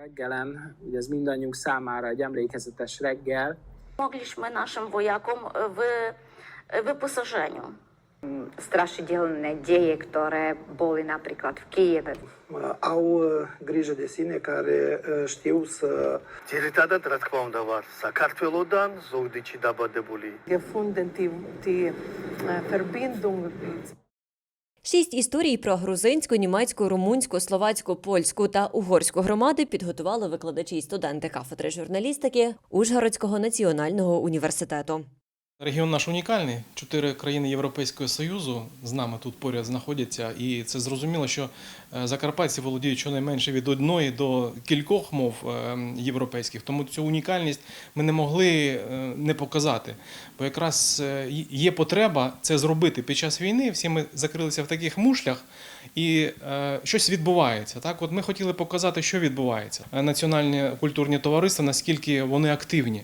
reggelen, ugye ez mindannyiunk számára egy emlékezetes reggel. Mogliśmy naszym wojakom w, wyposażeniu. Strašidelné deje, ktoré boli napríklad v Kieve. Au э, grijă de sine care э, știu să... Tiritatea tratcvam davar, sa kartvelodan, zogdici daba de boli. Gefunden ti, ti verbindung. Eh, Шість історій про грузинську, німецьку, румунську, словацьку, польську та угорську громади підготували викладачі й студенти кафедри журналістики Ужгородського національного університету. Регіон наш унікальний. Чотири країни Європейського Союзу з нами тут поряд знаходяться, і це зрозуміло, що е, закарпатці володіють щонайменше від одної до кількох мов е, європейських. Тому цю унікальність ми не могли е, не показати. Бо якраз є потреба це зробити під час війни. Всі ми закрилися в таких мушлях, і щось відбувається. Так, от ми хотіли показати, що відбувається. Національні культурні товариства, наскільки вони активні.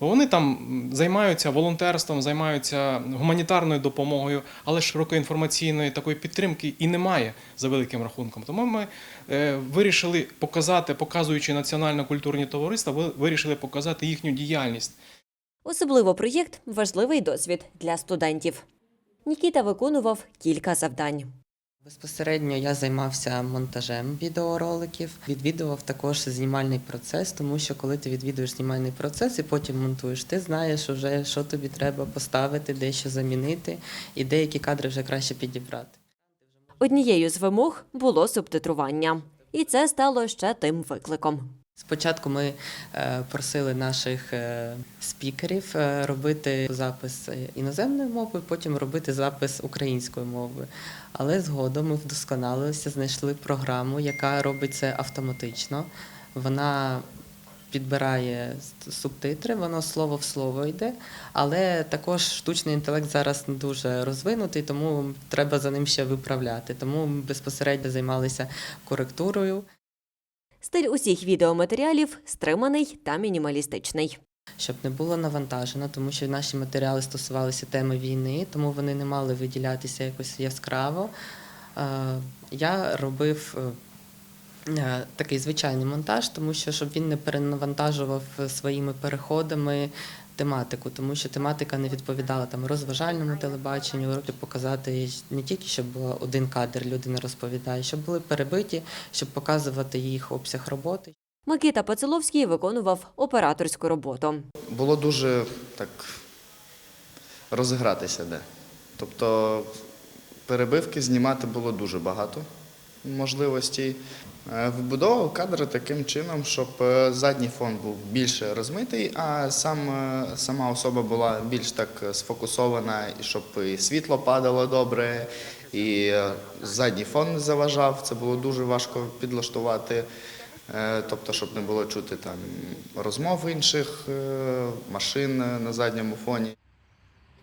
Вони там займаються волонтерством, займаються гуманітарною допомогою, але широкої інформаційної такої підтримки і немає за великим рахунком. Тому ми е, вирішили показати, показуючи національно-культурні товариства, вирішили показати їхню діяльність. Особливо проєкт важливий досвід для студентів. Нікіта виконував кілька завдань. Безпосередньо я займався монтажем відеороликів, відвідував також знімальний процес, тому що коли ти відвідуєш знімальний процес і потім монтуєш, ти знаєш вже, що тобі треба поставити, дещо замінити, і деякі кадри вже краще підібрати. Однією з вимог було субтитрування, і це стало ще тим викликом. Спочатку ми е, просили наших е, спікерів е, робити запис іноземною мовою, потім робити запис українською мовою. Але згодом ми вдосконалилися, знайшли програму, яка робить це автоматично. Вона підбирає субтитри, воно слово в слово йде. Але також штучний інтелект зараз не дуже розвинутий, тому треба за ним ще виправляти. Тому ми безпосередньо займалися коректурою. Стиль усіх відеоматеріалів стриманий та мінімалістичний. щоб не було навантажено, тому що наші матеріали стосувалися теми війни, тому вони не мали виділятися якось яскраво. Е, Я робив е, е, такий звичайний монтаж, тому що щоб він не перенавантажував своїми переходами тематику, тому що тематика не відповідала там розважальному телебаченню, щоб показати не тільки щоб було один кадр, людина розповідає, щоб були перебиті, щоб показувати їх обсяг роботи. Микита Пацеловський виконував операторську роботу. було дуже так розігратися де. Тобто перебивки знімати було дуже багато можливостей. Е, Вибудовував кадри таким чином, щоб е, задній фон був більше розмитий, а сам, е, сама особа була більш так сфокусована, і щоб і світло падало добре, і задній фон не заважав. Це було дуже важко підлаштувати. Тобто, щоб не було чути там розмов інших машин на задньому фоні.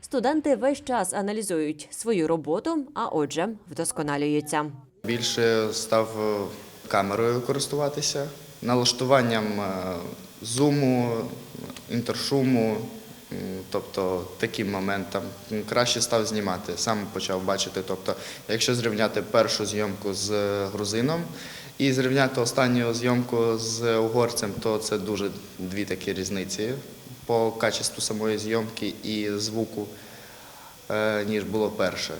Студенти весь час аналізують свою роботу, а отже, вдосконалюються. Більше став е, камерою користуватися, налаштуванням е, зуму, інтершуму, тобто таким моментом краще став знімати. Сам почав бачити. Тобто, якщо зрівняти першу зйомку з грузином і зрівняти останню зйомку з угорцем, то це дуже дві такі різниці по качеству самої зйомки і звуку, е, ніж було перше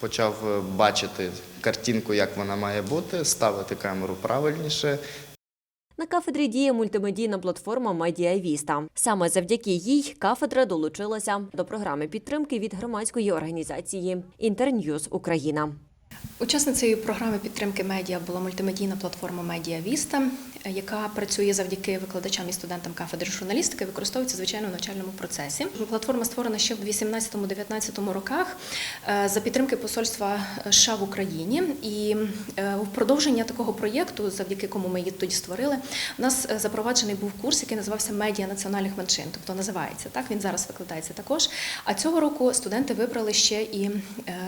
почав е, бачити картинку, як вона має бути, ставити камеру правильніше. На кафедрі діє мультимедійна платформа Медіавіста. Саме завдяки їй кафедра долучилася до програми підтримки від громадської організації Інтерньюз Україна. Учасницею програми підтримки медіа була мультимедійна платформа Медіа Віста, яка працює завдяки викладачам і студентам кафедри журналістики, використовується звичайно в навчальному процесі. Платформа створена ще в 18-19 роках е, за підтримки посольства США в Україні. І е, в продовження такого проєкту, завдяки кому ми її тоді створили, у нас е, запроваджений був курс, який називався Медіа національних меншин, тобто називається так. Він зараз викладається також. А цього року студенти вибрали ще і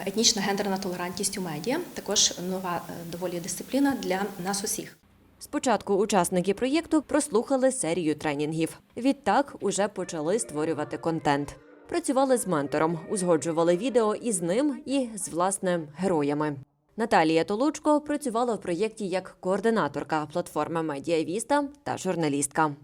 етнічна гендерна толерантність у медіа, також нова е, доволі дисципліна для нас усіх. Спочатку учасники проєкту прослухали серію тренінгів. Відтак уже почали створювати контент. Працювали з ментором, узгоджували відео із ним і з власне героями. Наталія Толучко працювала в проєкті як координаторка платформи Медіавіста та журналістка.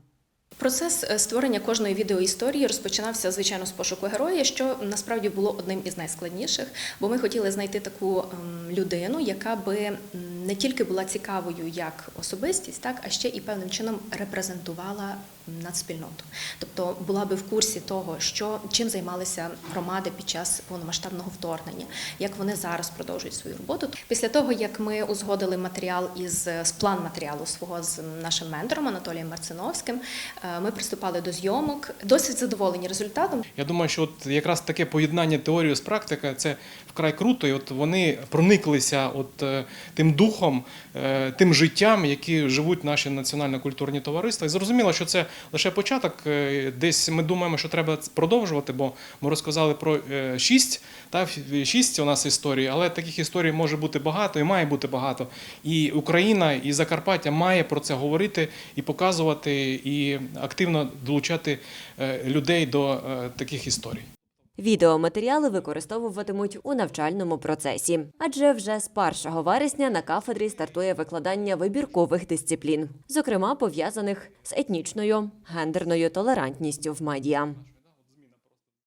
Процес е, створення кожної відеоісторії розпочинався, звичайно, з пошуку героя, що насправді було одним із найскладніших, бо ми хотіли знайти таку ем, людину, яка би не тільки була цікавою як особистість, так а ще і певним чином репрезентувала нацспільноту. Тобто була би в курсі того, що чим займалися громади під час повномасштабного вторгнення, як вони зараз продовжують свою роботу. Після того, як ми узгодили матеріал із з план матеріалу свого з нашим ментором Анатолієм Марциновським, е, ми приступали до зйомок. Досить задоволені результатом. Я думаю, що от якраз таке поєднання теорії з практикою це вкрай круто. І от вони прониклися от е, тим духом, е, тим життям, які живуть наші національно-культурні товариства. І зрозуміло, що це лише початок. Е, Десь ми думаємо, що треба продовжувати, бо ми розказали про е, шість, та шість у нас історій, але таких історій може бути багато і має бути багато. І Україна, і Закарпаття має про це говорити і показувати, і активно долучати е, людей до таких історій. Відеоматеріали використовуватимуть у навчальному процесі, адже вже з 1 вересня на кафедрі стартує викладання вибіркових дисциплін, зокрема пов'язаних з етнічною гендерною толерантністю в медіа.